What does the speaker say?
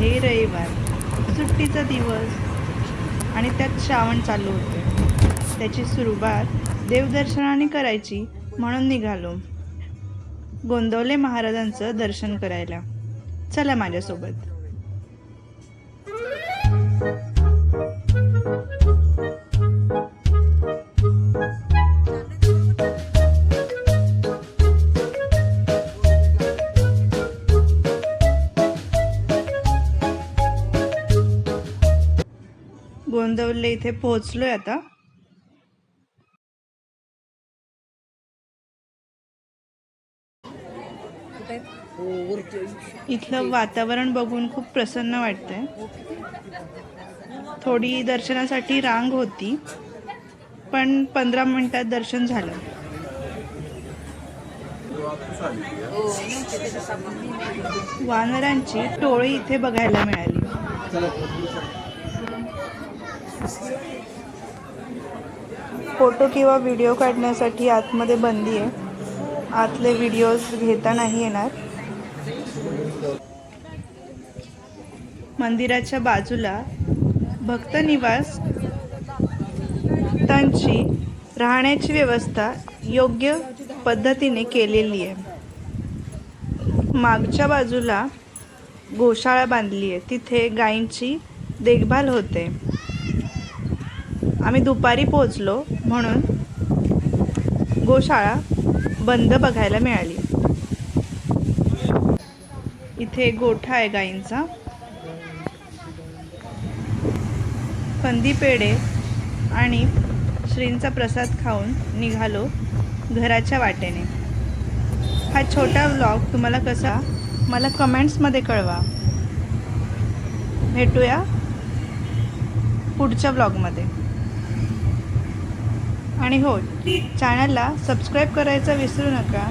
आहे रविवार. सुट्टीचा दिवस. आणि त्यात श्रावण चालू होते. त्याची सुरुवात देवदर्शनाने करायची म्हणून निघालो. गोंदवले महाराजांचं दर्शन करायला. चला माझ्यासोबत. गोंदवले इथे पोहोचलोय आता. इथलं वातावरण बघून खूप प्रसन्न वाटतंय. थोडी दर्शनासाठी रांग होती पण पंधरा मिनिटात दर्शन झालं. वानरांची टोळी इथे बघायला मिळाली. फोटो किंवा व्हिडिओ काढण्यासाठी आतमध्ये बंदी आहे. आतले व्हिडिओज घेता नाही येणार. मंदिराच्या बाजूला भक्त निवास त्यांची राहण्याची व्यवस्था योग्य पद्धतीने केलेली आहे. मागच्या बाजूला गोशाळा बांधली आहे. तिथे गायींची देखभाल होते. आम्ही दुपारी पोहोचलो म्हणून गोशाळा बंद बघायला मिळाली. इथे गोठा आहे गायींचा कंदी पेढे आणि श्रींचा प्रसाद खाऊन निघालो घराच्या वाटेने. हा छोटा व्लॉग तुम्हाला कसा मला कमेंट्समध्ये कळवा. भेटूया पुढच्या व्लॉगमध्ये आणि हो चॅनलला सबस्क्राईब करायचं विसरू नका.